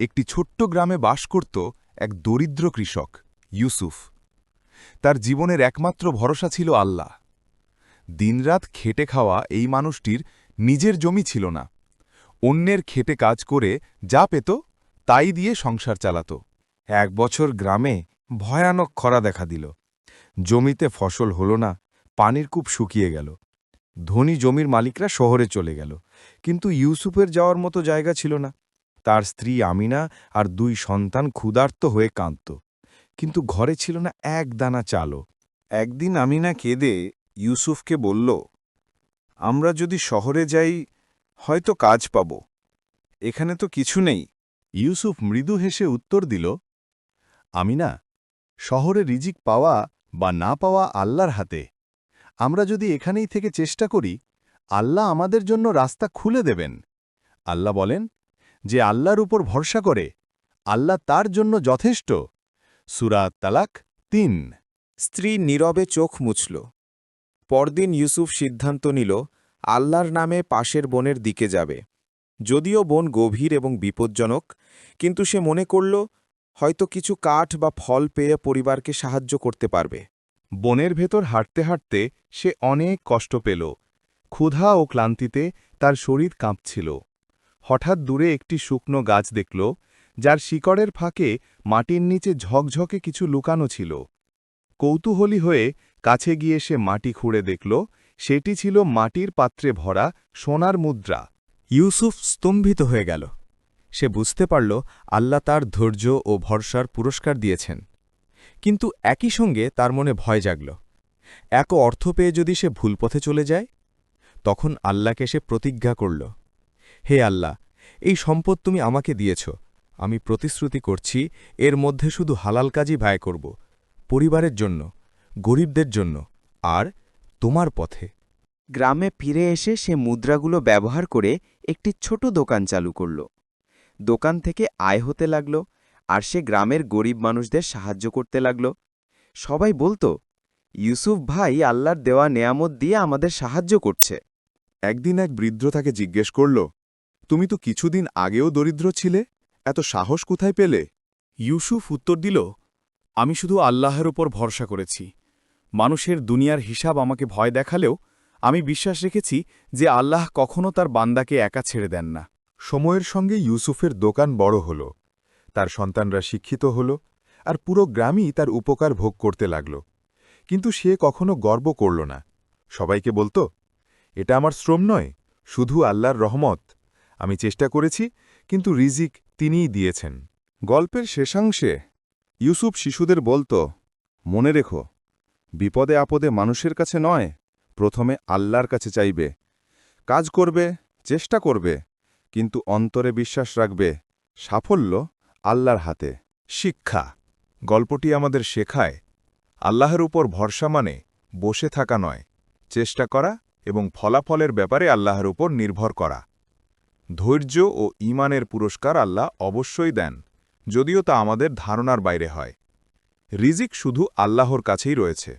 একটি ছোট্ট গ্রামে বাস করত এক দরিদ্র কৃষক, ইউসুফ। তার জীবনের একমাত্র ভরসা ছিল আল্লাহ। দিনরাত খেটে খাওয়া এই মানুষটির নিজের জমি ছিল না। অন্যের খেটে কাজ করে যা পেত তাই দিয়ে সংসার চালাত। এক বছর গ্রামে ভয়ানক খরা দেখা দিল। জমিতে ফসল হল না, পানির কূপ শুকিয়ে গেল। ধনী জমির মালিকরা শহরে চলে গেল। কিন্তু ইউসুফের যাওয়ার মতো জায়গা ছিল না। তার স্ত্রী আমিনা আর দুই সন্তান ক্ষুধার্ত হয়ে কাঁদত। কিন্তু ঘরে ছিল না এক দানা চালও। একদিন আমিনা কেঁদে ইউসুফকে বলল, আমরা যদি শহরে যাই, হয়তো কাজ পাব। এখানে তো কিছু নেই। ইউসুফ মৃদু হেসে উত্তর দিল, আমিনা, শহরে রিজিক পাওয়া বা না পাওয়া আল্লাহর হাতে। আমরা যদি এখানেই থেকে চেষ্টা করি, আল্লাহ আমাদের জন্য রাস্তা খুলে দেবেন। আল্লাহ বলেন যে আল্লাহর উপর ভরসা করে, আল্লাহ তার জন্য যথেষ্ট। সুরাত তালাক তিন। স্ত্রী নীরবে চোখ মুছল। পরদিন ইউসুফ সিদ্ধান্ত নিল, আল্লাহর নামে পাশের বনের দিকে যাবে। যদিও বন গভীর এবং বিপজ্জনক, কিন্তু সে মনে করল, হয়তো কিছু কাঠ বা ফল পেয়ে পরিবারকে সাহায্য করতে পারবে। বনের ভেতর হাঁটতে হাঁটতে সে অনেক কষ্ট পেল। ক্ষুধা ও ক্লান্তিতে তার শরীর কাঁপছিল। হঠাৎ দূরে একটি শুকনো গাছ দেখল, যার শিকড়ের ফাঁকে মাটির নিচে ঝকঝকে কিছু লুকানো ছিল। কৌতূহলী হয়ে কাছে গিয়ে সে মাটি খুঁড়ে দেখল, সেটি ছিল মাটির পাত্রে ভরা সোনার মুদ্রা। ইউসুফ স্তম্ভিত হয়ে গেল। সে বুঝতে পারল, আল্লাহ তার ধৈর্য ও ভরসার পুরস্কার দিয়েছেন। কিন্তু একই সঙ্গে তার মনে ভয় জাগল। এক অর্থ পেয়ে যদি সে ভুল পথে চলে যায়, তখন আল্লাহকে সে প্রতিজ্ঞা করল। হে আল্লাহ এই সম্পদ তুমি আমাকে দিয়েছ। আমি প্রতিশ্রুতি করছি এর মধ্যে শুধু হালাল কাজই ব্যয় করব পরিবারের জন্য গরিবদের জন্য আর তোমার পথে। গ্রামে ফিরে এসে সে মুদ্রাগুলো ব্যবহার করে একটি ছোট দোকান চালু করল। দোকান থেকে আয় হতে লাগল আর সে গ্রামের গরিব মানুষদের সাহায্য করতে লাগল। সবাই বলতো ইউসুফ ভাই আল্লাহর দেওয়া নেয়ামত দিয়ে আমাদের সাহায্য করছে। একদিন এক বৃদ্ধ তাকে জিজ্ঞেস করল তুমি তো কিছুদিন আগেও দরিদ্র ছিলে? এত সাহস কোথায় পেলে? ইউসুফ উত্তর দিল আমি শুধু আল্লাহের ওপর ভরসা করেছি। মানুষের দুনিয়ার হিসাব আমাকে ভয় দেখালেও আমি বিশ্বাস রেখেছি যে আল্লাহ কখনও তার বান্দাকে একা ছেড়ে দেন না। সময়ের সঙ্গে ইউসুফের দোকান বড় হল। তার সন্তানরা শিক্ষিত হল আর পুরো গ্রামই তার উপকার ভোগ করতে লাগল। কিন্তু সে কখনো গর্ব করল না। সবাইকে বলতো এটা আমার শ্রম নয় শুধু আল্লাহর রহমত। আমি চেষ্টা করেছি, কিন্তু রিজিক তিনিই দিয়েছেন। গল্পের শেষাংশে ইউসুফ শিশুদের বলতো, মনে রেখো, বিপদে আপদে মানুষের কাছে নয়, প্রথমে আল্লাহর কাছে চাইবে। কাজ করবে, চেষ্টা করবে, কিন্তু অন্তরে বিশ্বাস রাখবে, সাফল্য আল্লাহর হাতে। শিক্ষা, গল্পটি আমাদের শেখায়, আল্লাহর উপর ভরসা মানে বসে থাকা নয়, চেষ্টা করা এবং ফলাফলের ব্যাপারে আল্লাহর উপর নির্ভর করা। ধৈর্য ও ইমানের পুরস্কার আল্লাহ অবশ্যই দেন, যদিও তা আমাদের ধারণার বাইরে হয়। রিজিক শুধু আল্লাহর কাছেই রয়েছে।